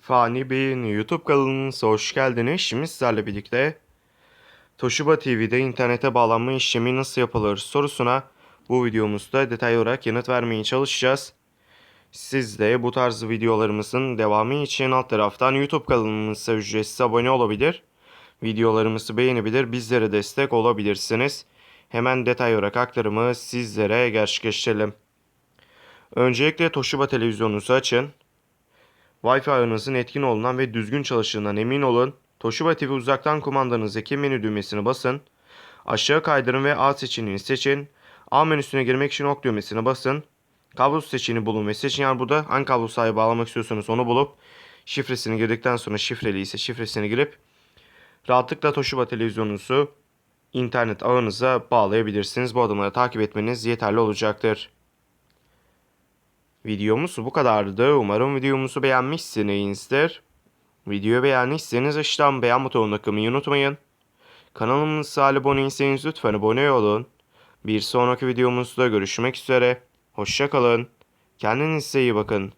Fani Bey'in YouTube kanalınıza hoş geldiniz. Şimdi sizlerle birlikte Toshiba TV'de internete bağlanma işlemi nasıl yapılır sorusuna bu videomuzda detaylı olarak yanıt vermeye çalışacağız. Siz de bu tarz videolarımızın devamı için alt taraftan YouTube kanalımıza ücretsiz abone olabilir. Videolarımızı beğenebilir, bizlere destek olabilirsiniz. Hemen detaylı olarak aktarımı sizlere gerçekleştirelim. Öncelikle Toshiba televizyonunuzu açın. Wi-Fi ağınızın etkin olunan ve düzgün çalıştığından emin olun. Toshiba TV uzaktan kumandanızdaki menü düğmesine basın. Aşağı kaydırın ve A seçeneğini seçin. A menüsüne girmek için ok düğmesine basın. Kablo seçeneğini bulun ve seçin. Yani burada hangi kablo sahibi bağlamak istiyorsanız onu bulup şifresini girdikten sonra şifreli ise şifresini girip rahatlıkla Toshiba televizyonunuzu internet ağınıza bağlayabilirsiniz. Bu adımları takip etmeniz yeterli olacaktır. Videomuz bu kadardı. Umarım videomuzu beğenmişsinizdir. Videoyu beğendiyseniz aşağıdan beğen butonuna tıklamayı unutmayın. Kanalımıza abone değilseniz lütfen abone olun. Bir sonraki videomuzda görüşmek üzere. Hoşçakalın. Kendinize iyi bakın.